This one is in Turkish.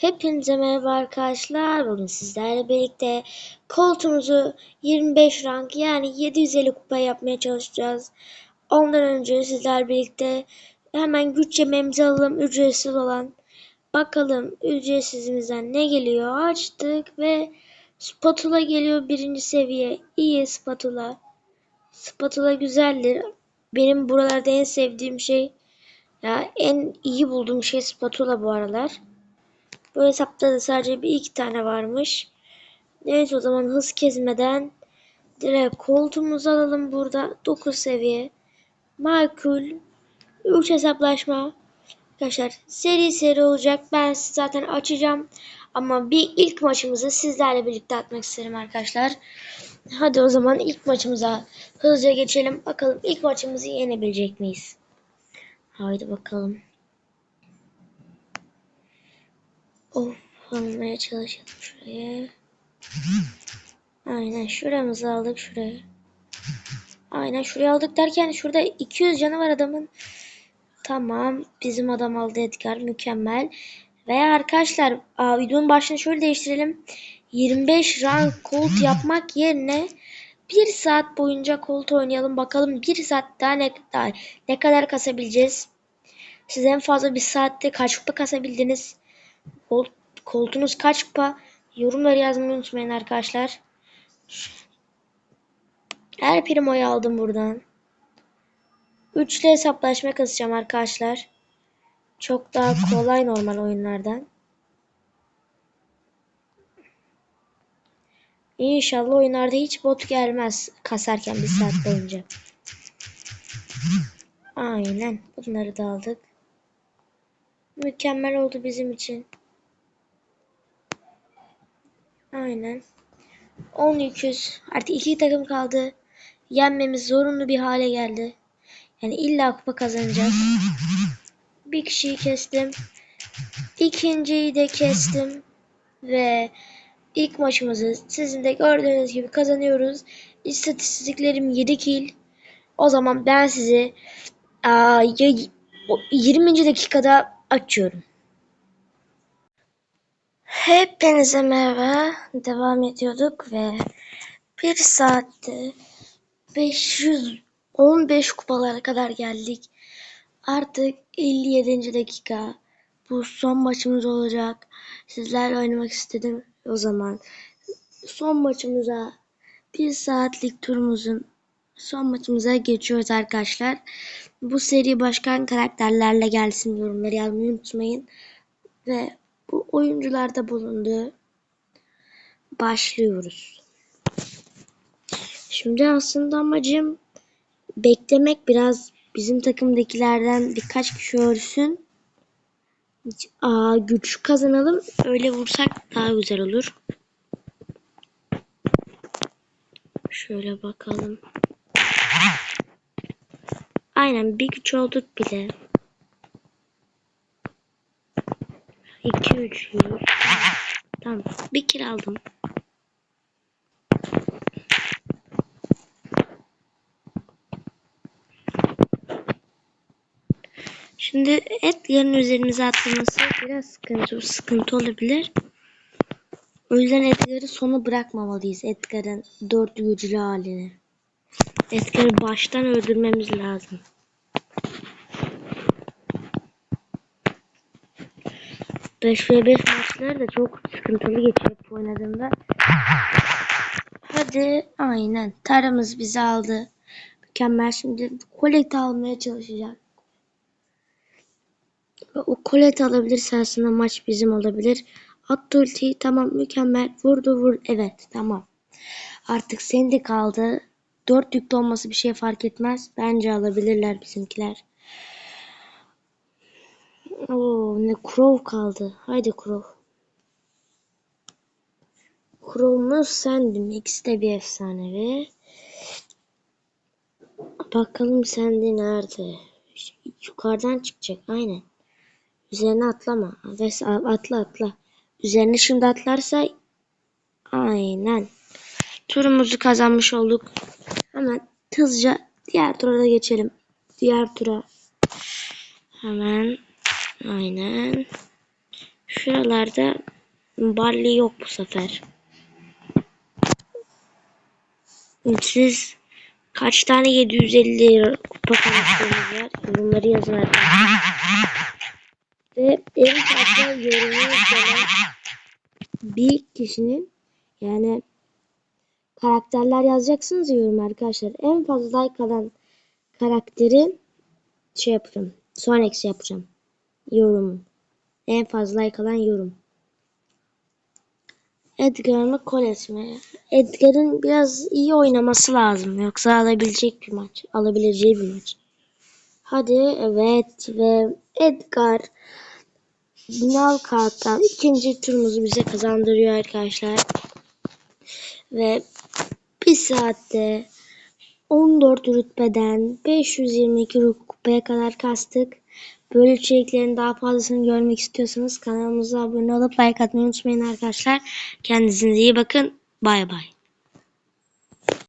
Hepinize merhaba arkadaşlar. Bugün sizlerle birlikte koltuğumuzu 25 rank yani 750 kupa yapmaya çalışacağız. Ondan önce sizler birlikte hemen güç yemeğimizi alalım ücretsiz olan. Bakalım ücretsizimizden ne geliyor. Açtık ve spatula geliyor birinci seviye. İyi spatula. Spatula güzeldir. Benim buralarda en sevdiğim şey ya en iyi bulduğum şey spatula bu aralar. Bu hesapta da sadece bir iki tane varmış. Neyse o zaman hız kesmeden direkt koltuğumuzu alalım burada. 9 seviye. Makul. 3 hesaplaşma. Arkadaşlar seri seri olacak. Ben zaten açacağım. Ama bir ilk maçımızı sizlerle birlikte atmak isterim arkadaşlar. Hadi o zaman ilk maçımıza hızlıca geçelim. Bakalım ilk maçımızı yenebilecek miyiz? Haydi bakalım. Of almaya çalışalım şuraya. Aynen şuramızı aldık şuraya. Aynen şuraya aldık derken şurada 200 canı var adamın. Tamam bizim adam aldı Edgar mükemmel. Veya arkadaşlar videonun başını şöyle değiştirelim. 25 rank colt yapmak yerine 1 saat boyunca colt oynayalım. Bakalım 1 saat daha ne, daha ne kadar kasabileceğiz. Siz en fazla bir saatte kaç kupa kasabildiniz? Kol, koltuğunuz kaç kupa? Yorumları yazmayı unutmayın arkadaşlar. Her primoyu aldım buradan. Üçlü hesaplaşma kasacağım arkadaşlar. Çok daha kolay normal oyunlardan. İnşallah oyunlarda hiç bot gelmez kasarken bir saat boyunca. Aynen. Bunları da aldık. Mükemmel oldu bizim için. Aynen. 10 200. Artık iki takım kaldı. Yenmemiz zorunlu bir hale geldi. Yani illa kupa kazanacağız. Bir kişiyi kestim. İkinciyi de kestim. Ve ilk maçımızı sizin de gördüğünüz gibi kazanıyoruz. İstatistiklerim 7 kill. O zaman ben sizi aa, 20. dakikada açıyorum. Hepinize merhaba. Devam ediyorduk ve bir saatte 515 kupalara kadar geldik. Artık 57. dakika. Bu son maçımız olacak. Sizlerle oynamak istedim. O zaman son maçımıza bir saatlik turumuzun son maçımıza geçiyoruz arkadaşlar. Bu seri başkan karakterlerle gelsin yorumları yazmayı unutmayın. Ve bu oyuncularda bulundu. Başlıyoruz. Şimdi aslında amacım beklemek biraz bizim takımdakilerden birkaç kişi ölsün. Aa, güç kazanalım. Öyle vursak daha güzel olur. Şöyle bakalım. Aynen bir güç olduk bile. 2 3 Tamam. Bir kill aldım. Şimdi Edgar'ın üzerimize atlaması biraz sıkıntı, sıkıntı olabilir. O yüzden Edgar'ı sona bırakmamalıyız. Edgar'ın dört güçlü halini. Edgar'ı baştan öldürmemiz lazım. 5 ve 5 maçlar da çok sıkıntılı geçiyor oynadığımda. Hadi aynen. Taramız bizi aldı. Mükemmel. Şimdi kolet almaya çalışacağım. O kolet alabilirse aslında maç bizim olabilir. Attı ultiyi. Tamam mükemmel. Vurdu vur. Evet tamam. Artık sendi kaldı. 4 yüklü olması bir şey fark etmez. Bence alabilirler bizimkiler. Oo, ne Crow kaldı. Haydi Crow. Crow'umuz sendin. İkisi de bir efsanevi. Bakalım sendi nerede? Yukarıdan çıkacak. Aynen. Üzerine atlama. Atla atla. Üzerine şimdi atlarsa aynen. Turumuzu kazanmış olduk. Hemen hızlıca diğer tura da geçelim. Diğer tura. Hemen Aynen. Şuralarda Barley yok bu sefer. Siz kaç tane 750 kupa karakteriniz var? Bunları yazın arkadaşlar. Ve en fazla yorumu gelen bir kişinin yani karakterler yazacaksınız ya yorum arkadaşlar. En fazla like alan karakteri şey yapacağım. Son eksi yapacağım. Yorum. En fazla like alan yorum. Edgar mı Koles mi? Edgar'ın biraz iyi oynaması lazım. Yoksa alabilecek bir maç. Alabileceği bir maç. Hadi evet ve Edgar Binal karttan ikinci turumuzu bize kazandırıyor arkadaşlar. Ve bir saatte 14 rütbeden 522 kupaya kadar kastık. Böyle içeriklerin daha fazlasını görmek istiyorsanız kanalımıza abone olup like atmayı unutmayın arkadaşlar. Kendinize iyi bakın. Bay bay.